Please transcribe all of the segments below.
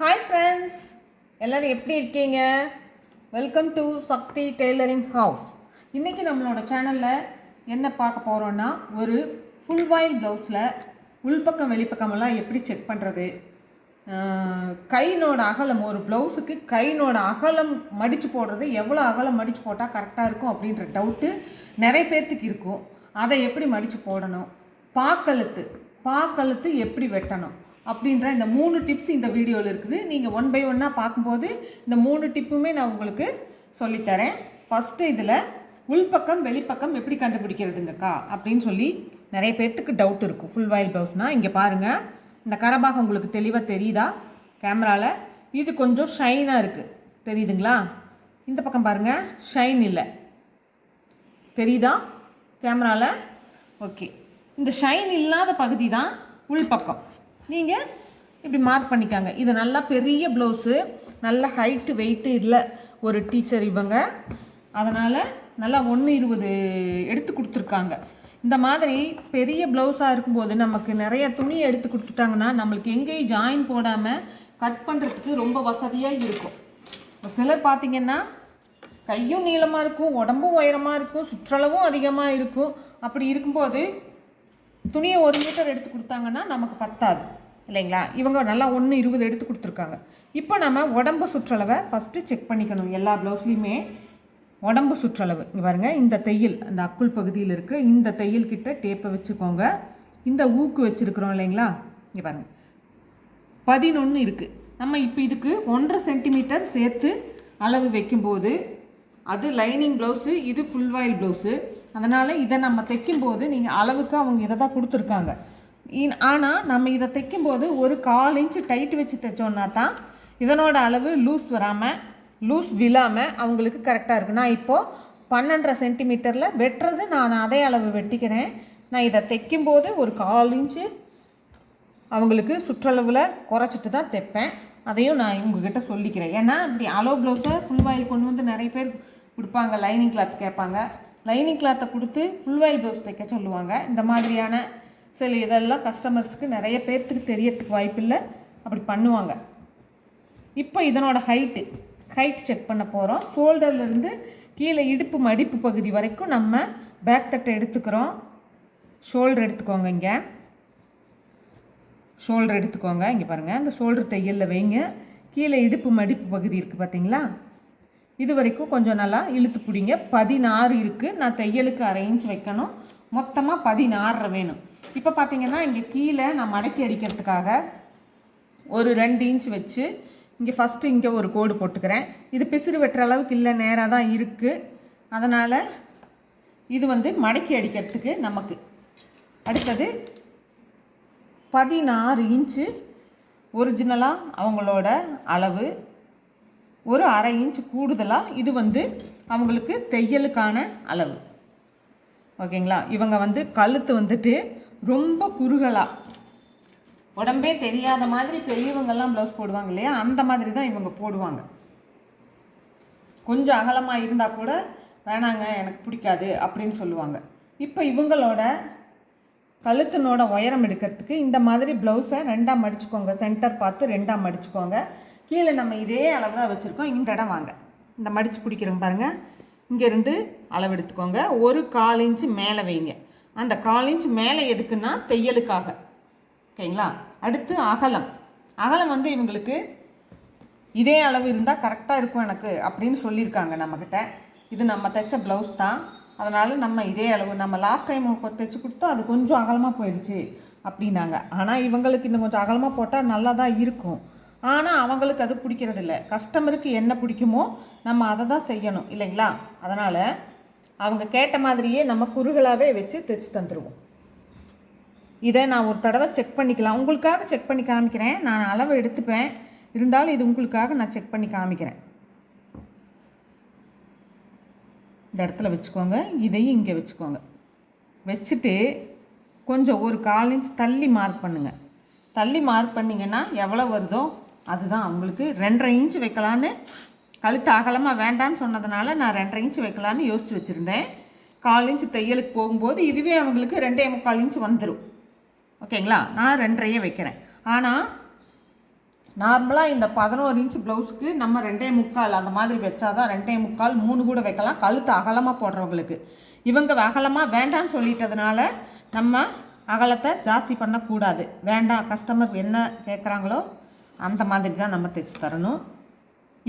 Hi friends எல்லோரும் எப்படி இருக்கீங்க? Welcome to Shakti tailoring house இன்றைக்கி நம்மளோட சேனலில் என்ன பார்க்க போகிறோன்னா ஒரு ஃபுல் வாயில் ப்ளவுஸில் உள்பக்கம் வெளிப்பக்கமெல்லாம் எப்படி செக் பண்ணுறது கையினோட அகலம் ஒரு ப்ளவுஸுக்கு கையினோட அகலம் மடித்து போடுறது எவ்வளோ அகலம் மடித்து போட்டால் கரெக்டாக இருக்கும் அப்படின்ற டவுட்டு நிறைய பேர்த்துக்கு இருக்கும். அதை எப்படி மடித்து போடணும்? பாக்கழுத்து பாக்கழுத்து எப்படி வெட்டணும்? அப்படின்ற இந்த மூணு டிப்ஸ் இந்த வீடியோவில் இருக்குது. நீங்கள் ஒன் பை ஒன்னாக பார்க்கும்போது இந்த மூணு டிப்புமே நான் உங்களுக்கு சொல்லித்தரேன். ஃபஸ்ட்டு இதில் உள்பக்கம் வெளிப்பக்கம் எப்படி கண்டுபிடிக்கிறதுங்கக்கா? அப்படின்னு சொல்லி நிறைய பேர்த்துக்கு டவுட் இருக்கும். ஃபுல் வாயில் ப்ளவுஸ்னால் இங்கே பாருங்கள் இந்த கரபாகம் உங்களுக்கு தெளிவாக தெரியுதா? கேமராவில் இது கொஞ்சம் ஷைனாக இருக்குது தெரியுதுங்களா? இந்த பக்கம் பாருங்கள் ஷைன் இல்லை. தெரியுதா? கேமராவில் ஓகே இந்த ஷைன் இல்லாத பகுதி தான் உள்பக்கம். நீங்கள் இப்படி மார்க் பண்ணிக்காங்க. இது நல்லா பெரிய ப்ளவுஸு நல்ல ஹைட்டு வெயிட்டு இல்லை. ஒரு டீச்சர் இவங்க. அதனால் நல்லா ஒன்று இருபது எடுத்து கொடுத்துருக்காங்க. இந்த மாதிரி பெரிய ப்ளவுஸாக இருக்கும்போது நமக்கு நிறைய துணி எடுத்து கொடுத்துட்டாங்கன்னா நம்மளுக்கு எங்கேயும் ஜாயின் போடாமல் கட் பண்ணுறதுக்கு ரொம்ப வசதியாக இருக்கும். சிலர் பார்த்திங்கன்னா கையும் நீளமாக இருக்கும் உடம்பும் உயரமாக இருக்கும் சுற்றளவும் அதிகமாக இருக்கும். அப்படி இருக்கும்போது துணியை ஒரு மீட்டர் எடுத்து கொடுத்தாங்கன்னா நமக்கு பத்தாது இல்லைங்களா? இவங்க நல்லா ஒன்று இருபது எடுத்து கொடுத்துருக்காங்க. இப்போ நம்ம உடம்பு சுற்றளவை ஃபஸ்ட்டு செக் பண்ணிக்கணும் எல்லா ப்ளவுஸ்லேயுமே உடம்பு சுற்றளவு. இங்கே பாருங்கள் இந்த தையல் அந்த அக்குள் பகுதியில் இருக்கிற இந்த தையல் கிட்ட டேப்பை வச்சுக்கோங்க. இந்த ஊக்கு வச்சுருக்குறோம் இல்லைங்களா? இங்கே பாருங்கள் பதினொன்று இருக்குது நம்ம இப்போ இதுக்கு ஒன்றரை சென்டிமீட்டர் சேர்த்து அளவு வைக்கும்போது அது லைனிங் ப்ளவுஸு இது ஃபுல் வாயில் ப்ளவுஸு அதனால் இதை நம்ம தைக்கும்போது நீங்கள் அளவுக்கு அவங்க இதை தான் கொடுத்துருக்காங்க. ஆனால் நம்ம இதை தைக்கும்போது ஒரு கால் இன்ச்சு டைட் வச்சு தைச்சோன்னா தான் இதனோட அளவு லூஸ் வராமல் லூஸ் விழாமல் அவங்களுக்கு கரெக்டாக இருக்குது நான் இப்போது பன்னெண்டரை சென்டிமீட்டரில் வெட்டுறது நான் அதே அளவு வெட்டிக்கிறேன். நான் இதை தைக்கும்போது ஒரு கால் இன்ச்சு அவங்களுக்கு சுற்றளவில் குறைச்சிட்டு தான் தைப்பேன். அதையும் நான் உங்ககிட்ட சொல்லிக்கிறேன். ஏன்னா இப்படி அலோ ப்ளவுஸை ஃபுல் வாயில் கொண்டு வந்து நிறைய பேர் கொடுப்பாங்க லைனிங் கிளாத் கேட்பாங்க. லைனிங் கிளாத்தை கொடுத்து ஃபுல் வாயில் ப்ளவுஸ் தைக்க சொல்லுவாங்க. இந்த மாதிரியான சில இதெல்லாம் கஸ்டமர்ஸ்க்கு நிறைய பேர்த்துக்கு தெரியறதுக்கு வாய்ப்பில்லை அப்படி பண்ணுவாங்க. இப்போ இதனோட ஹைட்டு ஹைட் செக் பண்ண போகிறோம் ஷோல்டர்லேருந்து கீழே இடுப்பு மடிப்பு பகுதி வரைக்கும் நம்ம பேக் தட்டை எடுத்துக்கிறோம். ஷோல்டர் எடுத்துக்கோங்க இங்கே. ஷோல்டர் எடுத்துக்கோங்க. இங்கே பாருங்கள் அந்த ஷோல்டர் தையலில் வைங்க. கீழே இடுப்பு மடிப்பு பகுதி இருக்குது பார்த்தீங்களா இது வரைக்கும் கொஞ்சம் நல்லா இழுத்து பிடிங்க. பதினாறு இருக்குது நான் தையலுக்கு அரை இன்ச் வைக்கணும். மொத்தமாக பதினாறு வேணும். இப்போ பார்த்தீங்கன்னா இங்கே கீழே நான் மடக்கி அடிக்கிறதுக்காக ஒரு ரெண்டு இன்ச் வச்சு இங்கே ஃபஸ்ட்டு இங்கே ஒரு கோடு போட்டுக்கிறேன். இது பிசிறு வெட்டுற அளவுக்கு இல்லை நேராக தான் இருக்குது அதனால் இது வந்து மடக்கி அடிக்கிறதுக்கு நமக்கு. அடுத்தது பதினாறு இன்ச்சு ஒரிஜினலாக அவங்களோட அளவு. ஒரு அரை இன்ச் கூடுதலாக இது வந்து அவங்களுக்கு தையலுக்கான அளவு. ஓகேங்களா? இவங்க வந்து கழுத்து வந்துட்டு ரொம்ப குறுகலாக உடம்பே தெரியாத மாதிரி பெரியவங்கெல்லாம் ப்ளவுஸ் போடுவாங்க இல்லையா? அந்த மாதிரி தான் இவங்க போடுவாங்க. கொஞ்சம் அகலமாக இருந்தால் கூட வேணாங்க எனக்கு பிடிக்காது அப்படின்னு சொல்லுவாங்க. இப்போ இவங்களோட கழுத்தினோட உயரம் எடுக்கிறதுக்கு இந்த மாதிரி ப்ளவுஸை ரெண்டாக மடிச்சுக்கோங்க சென்டர் பார்த்து ரெண்டாக மடிச்சுக்கோங்க கீழே நம்ம இதே அளவு தான் வச்சுருக்கோம். இந்த இடம் வாங்க. இந்த மடித்து பிடிக்கிறோங்க பாருங்கள் இங்கேருந்து அளவு எடுத்துக்கோங்க. ஒரு கால் இன்ச்சு மேலே வைங்க. அந்த கால் இன்ச் மேலே எதுக்குன்னா தையலுக்காக. ஓகேங்களா? அடுத்து அகலம். அகலம் வந்து இவங்களுக்கு இதே அளவு இருந்தால் கரெக்டாக இருக்கும் எனக்கு அப்படின்னு சொல்லியிருக்காங்க நம்மக்கிட்ட இது நம்ம தைச்ச ப்ளவுஸ் தான். அதனால் நம்ம இதே அளவு நம்ம லாஸ்ட் டைம் தைச்சி கொடுத்தோம் அது கொஞ்சம் அகலமாக போயிடுச்சு அப்படின்னாங்க. ஆனால் இவங்களுக்கு இன்னும் கொஞ்சம் அகலமாக போட்டால் நல்லா தான் இருக்கும். ஆனால் அவங்களுக்கு அது பிடிக்கிறதில்ல. கஸ்டமருக்கு என்ன பிடிக்குமோ நம்ம அதை தான் செய்யணும் இல்லைங்களா? அதனால் அவங்க கேட்ட மாதிரியே நம்ம குறுகலாகவே வச்சு தைச்சி தந்துடுவோம் இதை நான் ஒரு தடவை செக் பண்ணிக்கலாம். உங்களுக்காக செக் பண்ணி காமிக்கிறேன். நான் அளவு எடுத்துப்பேன். இருந்தாலும் இது உங்களுக்காக நான் செக் பண்ணி காமிக்கிறேன். இந்த இடத்துல வச்சுக்கோங்க. இதையும் இங்கே வச்சுக்கோங்க. வச்சுட்டு கொஞ்சம் ஒரு கால் இன்ச் தள்ளி மார்க் பண்ணுங்கள் தள்ளி மார்க் பண்ணிங்கன்னா எவ்வளோ வருதோ அதுதான் அவங்களுக்கு ரெண்டரை இன்ச் வைக்கலான்னு கழுத்து அகலமாக வேண்டான்னு சொன்னதுனால நான் ரெண்டரை இன்ச் வைக்கலான்னு யோசித்து வச்சுருந்தேன். கால் இன்ச் தையலுக்கு போகும்போது இதுவே அவங்களுக்கு ரெண்டே முக்கால் இன்ச் வந்துடும் ஓகேங்களா? நான் ரெண்டரையே வைக்கிறேன். ஆனால் நார்மலாக இந்த பதினோரு இன்ச் ப்ளவுஸுக்கு நம்ம ரெண்டே முக்கால் அந்த மாதிரி வச்சாதான் ரெண்டே முக்கால் மூணு கூட வைக்கலாம். கழுத்து அகலமாக போடுறவங்களுக்கு. இவங்க அகலமாக வேண்டாம்னு சொல்லிட்டதுனால நம்ம அகலத்தை ஜாஸ்தி பண்ணக்கூடாது. வேண்டாம் கஸ்டமர் என்ன கேட்குறாங்களோ அந்த மாதிரி தான் நம்ம தைச்சு தரணும்.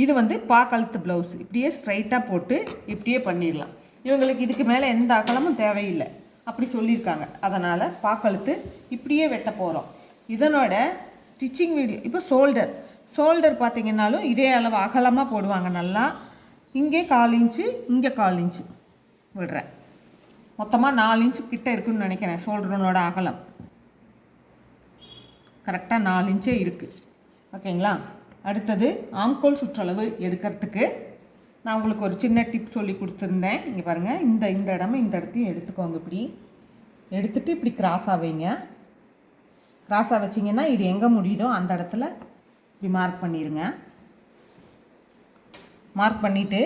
இது வந்து பா கழுத்து ப்ளவுஸ் இப்படியே ஸ்ட்ரைட்டாக போட்டு இப்படியே பண்ணிடலாம். இவங்களுக்கு இதுக்கு மேலே எந்த அகலமும் தேவையில்லை. அப்படி சொல்லியிருக்காங்க. அதனால் பாக்கழுத்து இப்படியே வெட்ட போகிறோம் இதனோட ஸ்டிச்சிங் வீடியோ இப்போ ஷோல்டர் ஷோல்டர் பார்த்திங்கனாலும் இதே அளவு அகலமாக போடுவாங்க நல்லா. இங்கே கால் இன்ச்சு இங்கே கால் இன்ச்சு விடுறேன். மொத்தமாக நாலு இன்ச்சு கிட்டே இருக்குன்னு நினைக்கிறேன் ஷோல்டரோட அகலம். கரெக்டாக நாலு இன்ச்சே இருக்குது ஓகேங்களா? அடுத்தது ஆம்கோல் சுற்றளவு எடுக்கிறதுக்கு நான் உங்களுக்கு ஒரு சின்ன டிப் சொல்லி கொடுத்துருந்தேன். இங்கே பாருங்கள் இந்த இந்த இடமும் இந்த இடத்தையும் எடுத்துக்கோங்க இப்படி. எடுத்துகிட்டு இப்படி கிராஸாக வைங்க. கிராஸாக வச்சிங்கன்னா இது எங்கே முடியுதோ அந்த இடத்துல இப்படி மார்க் பண்ணிடுங்க மார்க் பண்ணிவிட்டு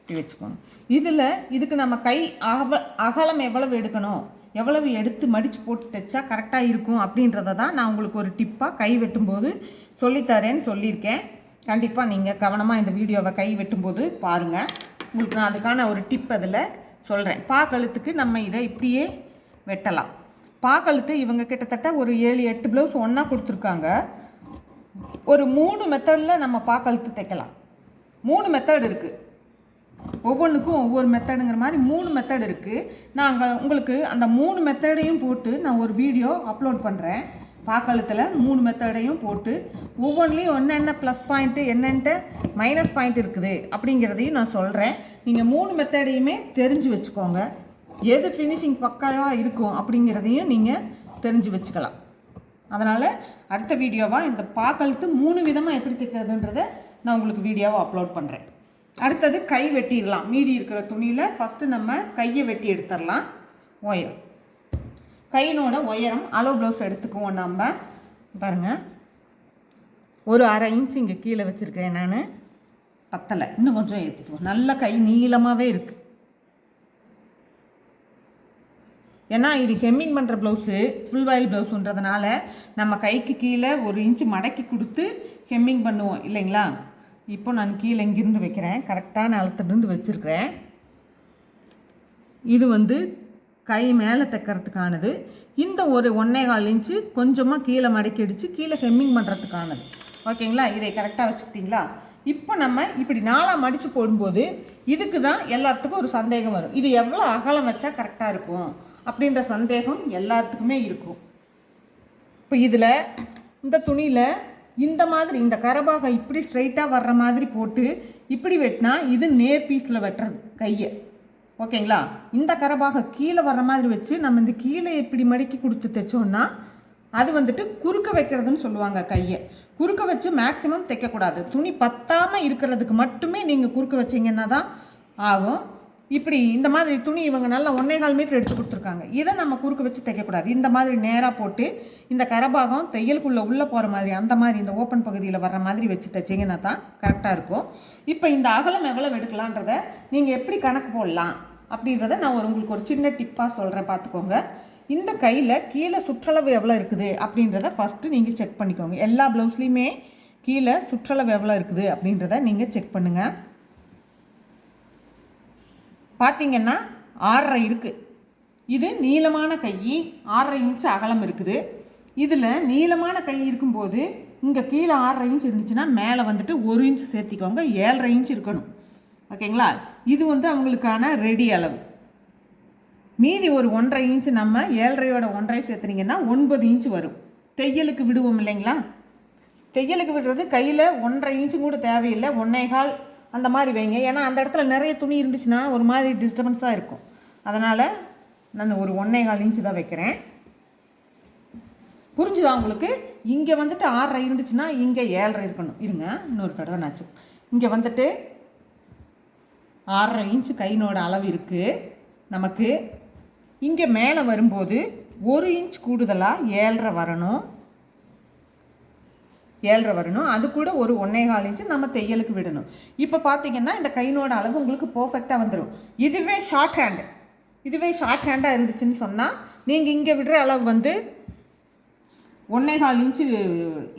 இப்படி வச்சுக்கோங்க. இதில் இதுக்கு நம்ம கை அக அகலம் எவ்வளவு எடுக்கணும்? எவ்வளவு எடுத்து மடித்து போட்டு தைச்சா கரெக்டாக இருக்கும் அப்படின்றத தான் நான் உங்களுக்கு ஒரு டிப்பாக கை வெட்டும்போது சொல்லித்தரேன்னு சொல்லியிருக்கேன். கண்டிப்பாக நீங்கள் கவனமாக இந்த வீடியோவை கை வெட்டும்போது பாருங்கள் உங்களுக்கு நான் அதுக்கான ஒரு டிப் அதில் சொல்கிறேன் பா கழுத்துக்கு நம்ம இதை இப்படியே வெட்டலாம். பா கழுத்து இவங்க கிட்டத்தட்ட ஒரு ஏழு எட்டு ப்ளவுஸ் ஒன்றா கொடுத்துருக்காங்க. ஒரு மூணு மெத்தடில் நம்ம பா கழுத்து தைக்கலாம். மூணு மெத்தட் இருக்குது ஒவ்வொன்றுக்கும் ஒவ்வொரு மெத்தடுங்கிற மாதிரி மூணு மெத்தட் இருக்குது நான் அங்கே உங்களுக்கு அந்த மூணு மெத்தடையும் போட்டு நான் ஒரு வீடியோ அப்லோட் பண்ணுறேன் பாக்கழுத்தில் மூணு மெத்தடையும் போட்டு ஒவ்வொன்றிலையும் என்னென்ன ப்ளஸ் பாயிண்ட்டு என்னென்ன மைனஸ் பாயிண்ட் இருக்குது அப்படிங்கிறதையும் நான் சொல்கிறேன் நீங்கள் மூணு மெத்தடையுமே தெரிஞ்சு வச்சுக்கோங்க. எது ஃபினிஷிங் பக்காவாக இருக்கும் அப்படிங்கிறதையும் நீங்கள் தெரிஞ்சு வச்சுக்கலாம். அதனால் அடுத்த வீடியோவாக இந்த பாக்கழுத்து மூணு விதமாக எப்படி தைக்கிறதுன்றதை நான் உங்களுக்கு வீடியோவாக அப்லோட் பண்ணுறேன் அடுத்தது கை வெட்டிடலாம். மீதி இருக்கிற துணியில் ஃபஸ்ட்டு நம்ம கையை வெட்டி எடுத்துடலாம். ஒயரம் கையினோட உயரம் அளவு ப்ளவுஸ் எடுத்துக்குவோம் நம்ம. பாருங்கள் ஒரு அரை இன்ச் இங்கே கீழே வச்சுருக்கேன் நான். பத்தலை. இன்னும் கொஞ்சம் ஏற்றிக்குவோம் நல்ல கை நீளமாகவே இருக்குது ஏன்னா இது ஹெம்மிங் பண்ணுற ப்ளவுஸு ஃபுல் வாயில் ப்ளவுஸுன்றதுனால நம்ம கைக்கு கீழே ஒரு இன்ச்சு மடக்கி கொடுத்து ஹெம்மிங் பண்ணுவோம். இல்லைங்களா? இப்போ நான் கீழே இங்கிருந்து வைக்கிறேன். கரெக்டான அளத்துலேருந்து வச்சுருக்கிறேன். இது வந்து கை மேலே தைக்கிறதுக்கானது. இந்த ஒரு ஒன்றே கால் இன்ச்சு கொஞ்சமாக கீழே மடக்கி அடித்து கீழே ஹெம்மிங் பண்ணுறதுக்கானது ஓகேங்களா இதை கரெக்டாக வச்சுக்கிட்டிங்களா? இப்போ நம்ம இப்படி நாளாக மடித்து போடும்போது இதுக்கு தான் எல்லாத்துக்கும் ஒரு சந்தேகம் வரும். இது எவ்வளோ அகலம் வச்சா கரெக்டாக இருக்கும்? அப்படின்ற சந்தேகம் எல்லாத்துக்குமே இருக்கும். இப்போ இதில் இந்த துணியில் இந்த மாதிரி இந்த கரபாகை இப்படி ஸ்ட்ரைட்டாக வர்ற மாதிரி போட்டு இப்படி வெட்டினா இது நேர் பீஸில் வெட்டுறது கையை. ஓகேங்களா? இந்த கரபாக கீழே வர்ற மாதிரி வச்சு நம்ம இந்த கீழே இப்படி மடக்கி கொடுத்து தைச்சோன்னா அது வந்துட்டு குறுக்க வைக்கிறதுன்னு சொல்லுவாங்க கையை. குறுக்க வச்சு மேக்ஸிமம் தைக்கக்கூடாது. துணி பத்தாமல் இருக்கிறதுக்கு மட்டுமே நீங்கள் குறுக்க வச்சிங்கன்னா தான் ஆகும். இப்படி இந்த மாதிரி துணி இவங்க நல்லா ஒன்றே கால் மீட்டர் எடுத்து கொடுத்துருக்காங்க. இதை நம்ம குறுக்க வச்சு தைக்கக்கூடாது. இந்த மாதிரி நேராக போட்டு இந்த கரபாகம் தையலுக்குள்ளே உள்ளே போகிற மாதிரி அந்த மாதிரி இந்த ஓப்பன் பகுதியில் வர்ற மாதிரி வச்சு தைச்சிங்கன்னா தான் கரெக்டாக இருக்கும். இப்போ இந்த அகலம் எவ்வளோ எடுக்கலான்றத நீங்கள் எப்படி கணக்கு போடலாம் அப்படின்றத நான் ஒரு உங்களுக்கு ஒரு சின்ன டிப்பாக சொல்கிறேன் பார்த்துக்கோங்க. இந்த கையில் கீழே சுற்றளவு எவ்வளோ இருக்குது அப்படின்றத ஃபஸ்ட்டு நீங்கள் செக் பண்ணிக்கோங்க. எல்லா ப்ளவுஸ்லேயுமே கீழே சுற்றளவு எவ்வளோ இருக்குது அப்படின்றத நீங்கள் செக் பண்ணுங்கள் பார்த்தீங்கன்னா ஆறரை இருக்குது இது நீளமான கை ஆறரை இன்ச் அகலம் இருக்குது. இதில் நீளமான கை இருக்கும்போது இங்கே கீழே ஆறரை இன்ச் இருந்துச்சுன்னா மேலே வந்துட்டு ஒரு இன்ச் சேர்த்திக்கோங்க ஏழரை இன்ச் இருக்கணும். ஓகேங்களா? இது வந்து அவங்களுக்கான ரெடி அளவு. மீதி ஒரு ஒன்றரை இன்ச் நம்ம ஏழரையோட ஒன்றரை சேர்த்துனீங்கன்னா ஒன்பது இன்ச் வரும். தையலுக்கு விடுவோம் இல்லைங்களா? தையலுக்கு விடுறது கையில் ஒன்றரை இன்ச்சு கூட தேவையில்லை. ஒன்றே கால் அந்த மாதிரி வைங்க. ஏன்னா அந்த இடத்துல நிறைய துணி இருந்துச்சுன்னா ஒரு மாதிரி டிஸ்டர்பன்ஸாக இருக்கும். அதனால் நான் ஒரு ஒன்றே கால் இன்ச்சு தான் வைக்கிறேன். புரிஞ்சுதா உங்களுக்கு? இங்கே வந்துட்டு ஆறரை இருந்துச்சுன்னா இங்கே ஏழரை இருக்கணும். இருங்க இன்னொரு தடவை நாச்சு இங்கே வந்துட்டு ஆறரை இன்ச்சு கையினோட அளவு இருக்குது நமக்கு இங்கே மேலே வரும்போது ஒரு இன்ச் கூடுதலாக ஏழரை வரணும். ஏழரை வரணும். அது கூட ஒரு ஒன்றே கால் இன்ச்சு நம்ம தையலுக்கு விடணும். இப்போ பார்த்தீங்கன்னா இந்த கையினோட அளவு உங்களுக்கு பர்ஃபெக்டாக வந்துடும் இதுவே ஷார்ட் ஹேண்டு இதுவே ஷார்ட் ஹேண்டாக இருந்துச்சுன்னு சொன்னால் நீங்கள் இங்கே விடுற அளவு வந்து ஒன்றே கால் இன்ச்சு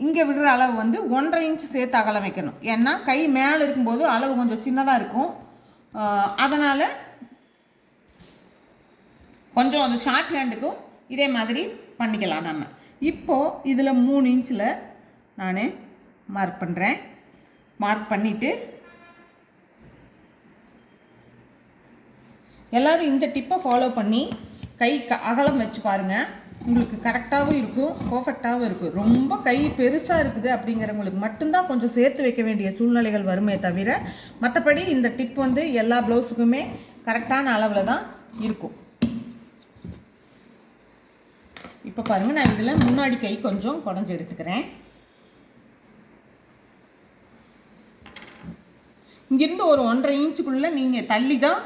இங்கே விடுற அளவு வந்து ஒன்றரை இன்ச்சு சேர்த்து அகலம் வைக்கணும். ஏன்னா கை மேலே இருக்கும்போது அளவு கொஞ்சம் சின்னதாக இருக்கும். அதனால் கொஞ்சம் அந்த ஷார்ட் ஹேண்டுக்கும் இதே மாதிரி பண்ணிக்கலாம் நம்ம. இப்போது இதில் மூணு இன்ச்சில் நான் மார்க் பண்ணுறேன் மார்க் பண்ணிவிட்டு எல்லோரும் இந்த டிப்பை ஃபாலோ பண்ணி கை க அகலம் வச்சு பாருங்கள் உங்களுக்கு கரெக்டாகவும் இருக்கும் பர்ஃபெக்டாகவும் இருக்கும். ரொம்ப கை பெருசாக இருக்குது அப்படிங்கிறவங்களுக்கு மட்டும்தான் கொஞ்சம் சேர்த்து வைக்க வேண்டிய சூழ்நிலைகள் வருமே தவிர மற்றபடி இந்த டிப் வந்து எல்லா ப்ளவுஸுக்குமே கரெக்டான அளவில் தான் இருக்கும். இப்போ பாருங்கள் நான் இதில் முன்னாடி கை கொஞ்சம் குடஞ்சி எடுத்துக்கிறேன். இங்கேருந்து ஒரு ஒன்றரை இன்ச்சுக்குள்ளே நீங்கள் தள்ளி தான்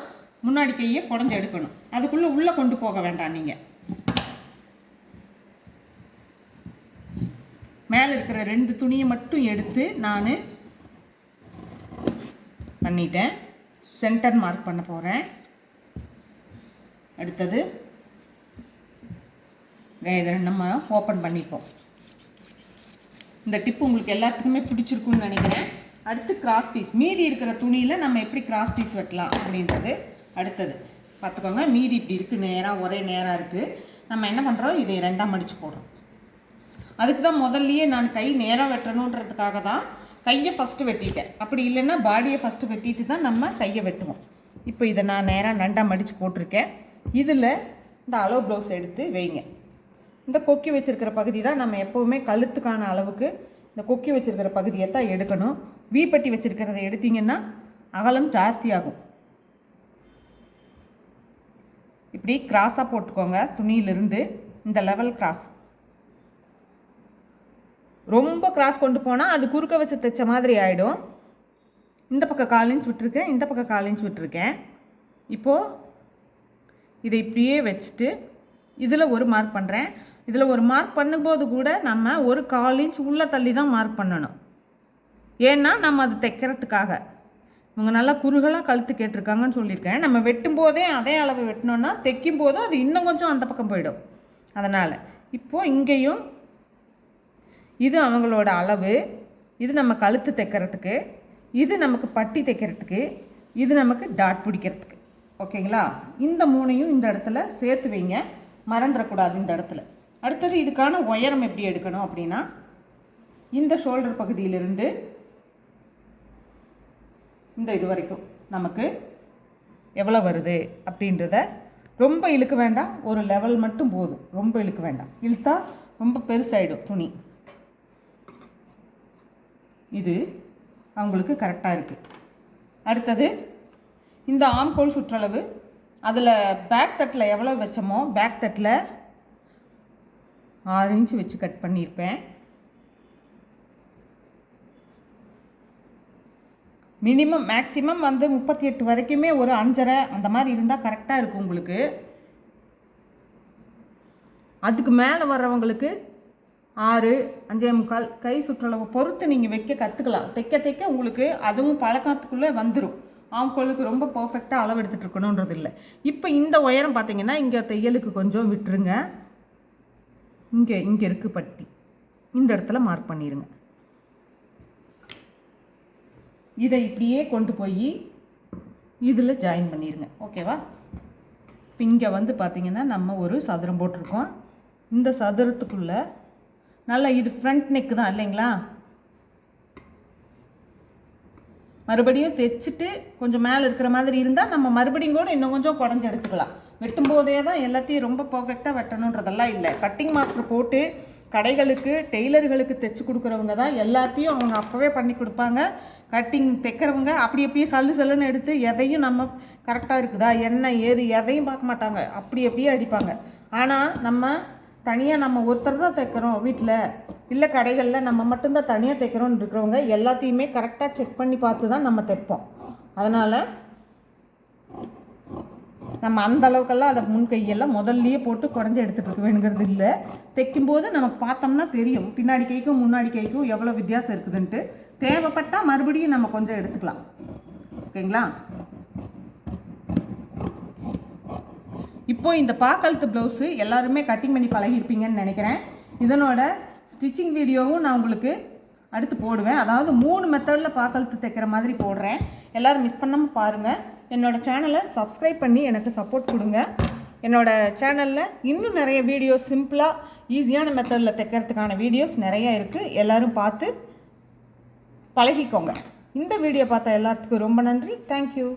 முன்னாடி கையை குடஞ்சி எடுக்கணும். அதுக்குள்ளே உள்ளே கொண்டு போக வேண்டாம் நீங்கள் மேலே இருக்கிற ரெண்டு துணியை மட்டும் எடுத்து நான் பண்ணிட்டேன். சென்டர் மார்க் பண்ண போகிறேன் அடுத்தது இதை நம்ம ஓப்பன் பண்ணிப்போம். இந்த டிப்பு உங்களுக்கு எல்லாத்துக்குமே பிடிச்சிருக்குன்னு நினைக்கிறேன். அடுத்து கிராஸ் பீஸ் மீதி இருக்கிற துணியில் நம்ம எப்படி கிராஸ் பீஸ் வெட்டலாம் அப்படின்றது அடுத்தது. பார்த்துக்கோங்க மீதி இப்படி இருக்குது நேராக ஒரே நேராக இருக்குது நம்ம என்ன பண்ணுறோம் இதை ரெண்டாக மடித்து போடுறோம். அதுக்கு தான் முதல்லையே நான் கை நேராக வெட்டணுன்றதுக்காக தான் கையை ஃபஸ்ட்டு வெட்டிட்டேன். அப்படி இல்லைன்னா பாடியை ஃபஸ்ட்டு வெட்டிட்டு தான் நம்ம கையை வெட்டுவோம். இப்போ இதை நான் நேராக நண்டாக மடித்து போட்டிருக்கேன். இதில் இந்த அளவு ப்ளவுஸ் எடுத்து வைங்க. இந்த கொக்கி வச்சுருக்கிற பகுதி தான் நம்ம எப்போவுமே கழுத்துக்கான அளவுக்கு இந்த கொக்கி வச்சுருக்கிற பகுதியை தான் எடுக்கணும். வீப்பட்டி வச்சுருக்கிறத எடுத்திங்கன்னா அகலம் ஜாஸ்தியாகும். இப்படி கிராஸாக போட்டுக்கோங்க துணியிலிருந்து இந்த லெவல் கிராஸ் ரொம்ப கிராஸ் கொண்டு போனால் அது குறுக்க வச்சு தைச்ச மாதிரி ஆகிடும் இந்த பக்கம் கால் இன்ச் விட்டுருக்கேன் இந்த பக்கம் கால் இன்ச் விட்டுருக்கேன். இப்போது இதை இப்படியே வச்சுட்டு இதில் ஒரு மார்க் பண்ணுறேன் இதில் ஒரு மார்க் பண்ணும்போது கூட நம்ம ஒரு கால் இன்ச் உள்ளே தள்ளி தான் மார்க் பண்ணணும். ஏன்னா நம்ம அது தைக்கிறதுக்காக. இவங்க நல்லா குறுகலாக கழுத்து கேட்டிருக்காங்கன்னு சொல்லியிருக்கேன். நம்ம வெட்டும் போதே அதே அளவு வெட்டினோன்னா தைக்கும் போதும் அது இன்னும் கொஞ்சம் அந்த பக்கம் போயிடும். அதனால் இப்போது இங்கேயும் இது அவங்களோட அளவு. இது நம்ம கழுத்து தைக்கிறதுக்கு. இது நமக்கு பட்டி தைக்கிறதுக்கு. இது நமக்கு டாட் பிடிக்கிறதுக்கு. ஓகேங்களா? இந்த மூணையும் இந்த இடத்துல சேர்த்து வைங்க. மறந்துடக்கூடாது இந்த இடத்துல. அடுத்தது இதுக்கான உயரம் எப்படி எடுக்கணும் அப்படின்னா இந்த ஷோல்டர் பகுதியிலிருந்து இந்த இது வரைக்கும் நமக்கு எவ்வளோ வருது அப்படின்றத ரொம்ப இழுக்க வேண்டாம். ஒரு லெவல் மட்டும் போதும். ரொம்ப இழுக்க வேண்டாம். இழுத்தா ரொம்ப பெருசாயிடும் துணி. இது அவங்களுக்கு கரெக்டாக இருக்குது அடுத்தது இந்த ஆம்கோல் சுற்றளவு அதில் பேக் தட்டில் எவ்வளோ வச்சோமோ பேக் தட்டில் ஆறு இன்ச்சு வச்சு கட் பண்ணியிருப்பேன். மினிமம் மேக்ஸிமம் வந்து முப்பத்தி எட்டு வரைக்குமே ஒரு அஞ்சரை அந்த மாதிரி இருந்தால் கரெக்டாக இருக்கும் உங்களுக்கு. அதுக்கு மேலே வர்றவங்களுக்கு ஆறு அஞ்சே முக்கால் கை சுற்றளவு பொறுத்து நீங்கள் வைக்க கற்றுக்கலாம் தைக்க தைக்க உங்களுக்கு அதுவும் பழக்கத்துக்குள்ளே வந்துடும் ஆம்கோலுக்கு ரொம்ப பர்ஃபெக்டாக அளவு எடுத்துகிட்டு இருக்கணுன்றது இல்லை இப்போ இந்த உயரம் பார்த்தீங்கன்னா இங்கே தையலுக்கு கொஞ்சம் விட்டுருங்க. இங்கே இங்கே இருக்குது பட்டி. இந்த இடத்துல மார்க் பண்ணிடுங்க இதை இப்படியே கொண்டு போய் இதில் ஜாயின் பண்ணிடுங்க ஓகேவா இப்போ இங்கே வந்து பார்த்திங்கன்னா நம்ம ஒரு சதுரம் போட்டிருக்கோம். இந்த சதுரத்துக்குள்ளே நல்லா இது ஃப்ரண்ட் நெக்கு தான் இல்லைங்களா? மறுபடியும் தைச்சிட்டு கொஞ்சம் மேலே இருக்கிற மாதிரி இருந்தால் நம்ம மறுபடியும் கூட இன்னும் கொஞ்சம் குடஞ்சி எடுத்துக்கலாம். வெட்டும் போதே தான் எல்லாத்தையும் ரொம்ப பர்ஃபெக்டாக வெட்டணுன்றதெல்லாம் இல்லை. கட்டிங் மாஸ்டர் போட்டு கடைகளுக்கு டெய்லர்களுக்கு தைச்சி கொடுக்குறவங்க தான் எல்லாத்தையும் அவங்க அப்போவே பண்ணி கொடுப்பாங்க. கட்டிங் தைக்கிறவங்க அப்படி அப்படியே சல்லு சல்லுன்னு எடுத்து எதையும் நம்ம கரெக்டாக இருக்குதா என்ன ஏது எதையும் பார்க்க மாட்டாங்க. அப்படி அப்படியே அடிப்பாங்க. ஆனால் நம்ம தனியாக நம்ம ஒருத்தர் தான் தைக்கிறோம் வீட்டில் இல்லை கடைகளில் நம்ம மட்டும்தான் தனியாக தைக்கிறோன்னு இருக்கிறவங்க எல்லாத்தையுமே கரெக்டாக செக் பண்ணி பார்த்து தான் நம்ம தைப்போம். அதனால் நம்ம அந்த அளவுக்கெல்லாம் அதை முன் கையெல்லாம் முதல்லையே போட்டு குறைஞ்சி எடுத்துகிட்டு இருக்க வேணுங்கிறது இல்லை. தைக்கும்போது நமக்கு பார்த்தோம்னா தெரியும். பின்னாடி கைக்கும் முன்னாடி கைக்கும் எவ்வளோ வித்தியாசம் இருக்குதுன்ட்டு. தேவைப்பட்டால் மறுபடியும் நம்ம கொஞ்சம் எடுத்துக்கலாம். ஓகேங்களா? இப்போ இந்த பாக்கழுத்து ப்ளவுஸு எல்லாருமே கட்டிங் பண்ணி பழகிருப்பீங்கன்னு நினைக்கிறேன். இதனோட ஸ்டிச்சிங் வீடியோவும் நான் உங்களுக்கு அடுத்து போடுவேன். அதாவது மூணு மெத்தடில் பாக்கழுத்து தைக்கிற மாதிரி போடுறேன். எல்லோரும் மிஸ் பண்ணாமல் பாருங்கள் என்னோடய சேனலை சப்ஸ்கிரைப் பண்ணி எனக்கு சப்போர்ட் கொடுங்க. என்னோடய சேனலில் இன்னும் நிறைய வீடியோஸ் சிம்பிளாக ஈஸியான மெத்தடில் தைக்கிறதுக்கான வீடியோஸ் நிறைய இருக்குது எல்லோரும் பார்த்து பழகிக்கோங்க. இந்த வீடியோ பார்த்த எல்லாத்துக்கும் ரொம்ப நன்றி. தேங்க்யூ